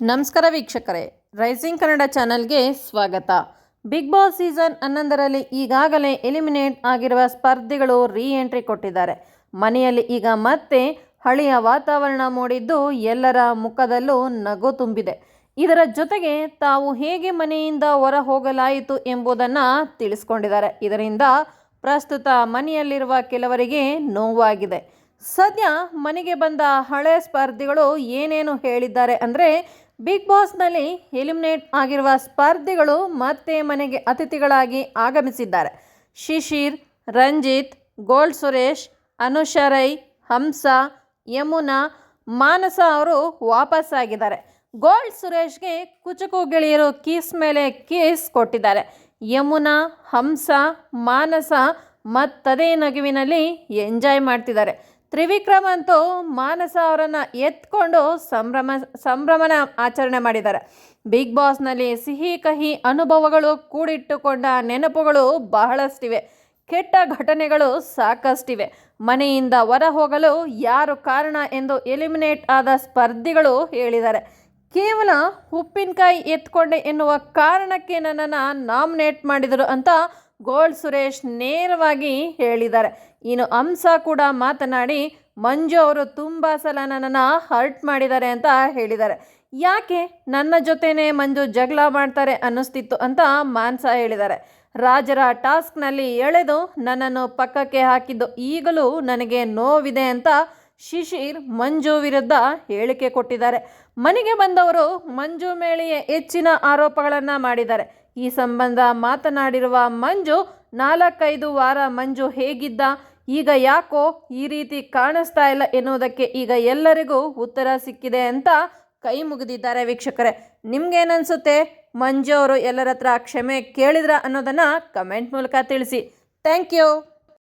ನಮಸ್ಕಾರ ವೀಕ್ಷಕರೇ. ರೈಸಿಂಗ್ ಕನ್ನಡ ಚಾನಲ್ಗೆ ಸ್ವಾಗತ. ಬಿಗ್ ಬಾಸ್ ಸೀಸನ್ ಹನ್ನೊಂದರಲ್ಲಿ ಈಗಾಗಲೇ ಎಲಿಮಿನೇಟ್ ಆಗಿರುವ ಸ್ಪರ್ಧಿಗಳು ರೀ ಎಂಟ್ರಿ ಕೊಟ್ಟಿದ್ದಾರೆ. ಮನೆಯಲ್ಲಿ ಈಗ ಮತ್ತೆ ಹಳೆಯ ವಾತಾವರಣ ಮೂಡಿದ್ದು ಎಲ್ಲರ ಮುಖದಲ್ಲೂ ನಗು ತುಂಬಿದೆ. ಇದರ ಜೊತೆಗೆ ತಾವು ಹೇಗೆ ಮನೆಯಿಂದ ಹೊರ ಹೋಗಲಾಯಿತು ಎಂಬುದನ್ನು ತಿಳಿಸ್ಕೊಂಡಿದ್ದಾರೆ. ಇದರಿಂದ ಪ್ರಸ್ತುತ ಮನೆಯಲ್ಲಿರುವ ಕೆಲವರಿಗೆ ನೋವಾಗಿದೆ. ಸದ್ಯ ಮನೆಗೆ ಬಂದ ಹಳೆ ಸ್ಪರ್ಧಿಗಳು ಏನೇನು ಹೇಳಿದ್ದಾರೆ ಅಂದರೆ ಬಿಗ್ ಬಾಸ್ನಲ್ಲಿ ಎಲಿಮಿನೇಟ್ ಆಗಿರುವ ಸ್ಪರ್ಧಿಗಳು ಮತ್ತೆ ಮನೆಗೆ ಅತಿಥಿಗಳಾಗಿ ಆಗಮಿಸಿದ್ದಾರೆ. ಶಿಶಿರ್, ರಂಜಿತ್ ಗೋಲ್ಡ್ ಸುರೇಶ್, ಅನುಷಾ ರೈ, ಹಂಸ, ಯಮುನಾ, ಮಾನಸ ಅವರು ವಾಪಸ್ಸಾಗಿದ್ದಾರೆ ಗೋಲ್ಡ್ ಸುರೇಶ್ಗೆ ಕುಚುಕು ಗೆಳೆಯರು ಕೀಸ್ ಮೇಲೆ ಕೀಸ್ ಕೊಟ್ಟಿದ್ದಾರೆ. ಯಮುನಾ, ಹಂಸ, ಮಾನಸ ಮತ್ತದೇ ನಗುವಿನಲ್ಲಿ ಎಂಜಾಯ್ ಮಾಡ್ತಿದ್ದಾರೆ. ತ್ರಿವಿಕ್ರಮ್ ಅಂತೂ ಮಾನಸ ಅವರನ್ನು ಎತ್ಕೊಂಡು ಸಂಭ್ರಮ, ಸಂಭ್ರಮನ ಆಚರಣೆ ಮಾಡಿದ್ದಾರೆ. ಬಿಗ್ ಬಾಸ್ನಲ್ಲಿ ಸಿಹಿ, ಕಹಿ ಅನುಭವಗಳು ಕೂಡಿಟ್ಟುಕೊಂಡ ನೆನಪುಗಳು ಬಹಳಷ್ಟಿವೆ. ಕೆಟ್ಟ ಘಟನೆಗಳು ಸಾಕಷ್ಟಿವೆ. ಮನೆಯಿಂದ ಹೊರ ಹೋಗಲು ಯಾರು ಕಾರಣ ಎಂದು ಎಲಿಮಿನೇಟ್ ಆದ ಸ್ಪರ್ಧಿಗಳು ಹೇಳಿದ್ದಾರೆ. ಕೇವಲ ಉಪ್ಪಿನಕಾಯಿ ಎತ್ಕೊಂಡೆ ಎನ್ನುವ ಕಾರಣಕ್ಕೆ ನನ್ನನ್ನು ನಾಮಿನೇಟ್ ಮಾಡಿದರು ಅಂತ ಗೋಲ್ಡ್ ಸುರೇಶ್ ನೇರವಾಗಿ ಹೇಳಿದ್ದಾರೆ. ಇನ್ನು ಅಂಸ ಕೂಡ ಮಾತನಾಡಿ, ಮಂಜು ಅವರು ತುಂಬ ಸಲ ನನ್ನನ್ನು ಹರ್ಟ್ ಮಾಡಿದ್ದಾರೆ ಅಂತ ಹೇಳಿದ್ದಾರೆ. ಯಾಕೆ ನನ್ನ ಜೊತೆನೇ ಮಂಜು ಜಗಳ ಮಾಡ್ತಾರೆ ಅನ್ನಿಸ್ತಿತ್ತು ಅಂತ ಮಾನ್ಸ ಹೇಳಿದ್ದಾರೆ. ರಾಜರ ಟಾಸ್ಕ್ನಲ್ಲಿ ಎಳೆದು ನನ್ನನ್ನು ಪಕ್ಕಕ್ಕೆ ಹಾಕಿದ್ದು ಈಗಲೂ ನನಗೆ ನೋವಿದೆ ಅಂತ ಶಿಶಿರ್ ಮಂಜು ವಿರುದ್ಧ ಹೇಳಿಕೆ ಕೊಟ್ಟಿದ್ದಾರೆ. ಮನೆಗೆ ಬಂದವರು ಮಂಜು ಮೇಲೆಯೇ ಹೆಚ್ಚಿನ ಆರೋಪಗಳನ್ನು ಮಾಡಿದ್ದಾರೆ. ಈ ಸಂಬಂಧ ಮಾತನಾಡಿರುವ ಮಂಜು, ನಾಲ್ಕೈದು ವಾರ ಮಂಜು ಹೇಗಿದ್ದ, ಈಗ ಯಾಕೋ ಈ ರೀತಿ ಕಾಣಿಸ್ತಾ ಇಲ್ಲ ಎನ್ನುವುದಕ್ಕೆ ಈಗ ಎಲ್ಲರಿಗೂ ಉತ್ತರ ಸಿಕ್ಕಿದೆ ಅಂತ ಕೈ ಮುಗಿದಿದ್ದಾರೆ ವೀಕ್ಷಕರೇ. ನಿಮ್ಗೇನನ್ಸುತ್ತೆ? ಮಂಜು ಅವರು ಎಲ್ಲರ ಹತ್ರ ಕ್ಷಮೆ ಕೇಳಿದ್ರ ಅನ್ನೋದನ್ನು ಕಮೆಂಟ್ ಮೂಲಕ ತಿಳಿಸಿ. Thank you!